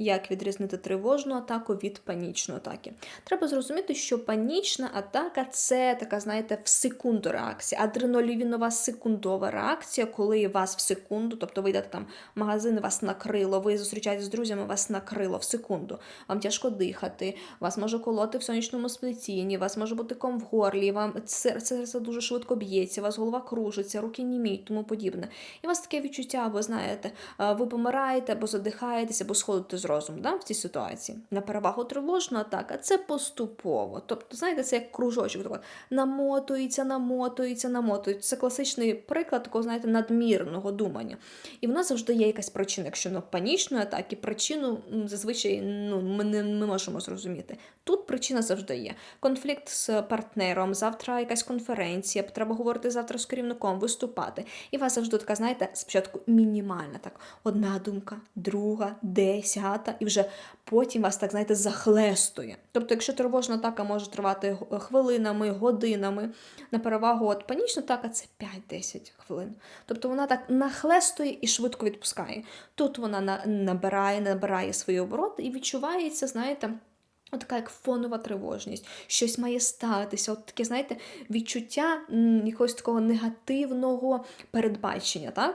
Як відрізнити тривожну атаку від панічної атаки? Треба зрозуміти, що панічна атака це така, знаєте, в секунду реакція. Адреналінова секундова реакція, коли вас в секунду, тобто ви йдете там в магазин, вас накрило, ви зустрічаєтесь з друзями, вас накрило в секунду. Вам тяжко дихати, вас може колоти в сонячному сплетінні, вас може бути ком в горлі, вам серце, дуже швидко б'ється, вас голова кружиться, руки німіють, тому подібне. І у вас таке відчуття, або знаєте, ви помираєте, або задихаєтеся, або сходите з розуму да, в цій ситуації. На перевагу тривожна атака це поступово. Тобто, знаєте, це як кружочок такий, намотується, намотується, намотується. Це класичний приклад такого, знаєте, надмірного думання. І в нас завжди є якась причина. Якщо на панічної атаки, причину зазвичай ну, ми не ми можемо зрозуміти. Тут причина завжди є. Конфлікт з партнером, завтра якась конференція, треба говорити завтра з керівником, виступати. І у вас завжди така, знаєте, спочатку мінімальна, так, одна думка, друга, десята, і вже потім вас так, знаєте, захлестує. Тобто, якщо тривожна атака може тривати хвилинами, годинами, на перевагу от панічна атака це 5-10 хвилин. Тобто вона так нахлестує і швидко відпускає. Тут вона на- набирає, набирає свої обороти і відчувається, знаєте. От така як фонова тривожність, щось має статися, от таке, знаєте, відчуття якогось такого негативного передбачення, так?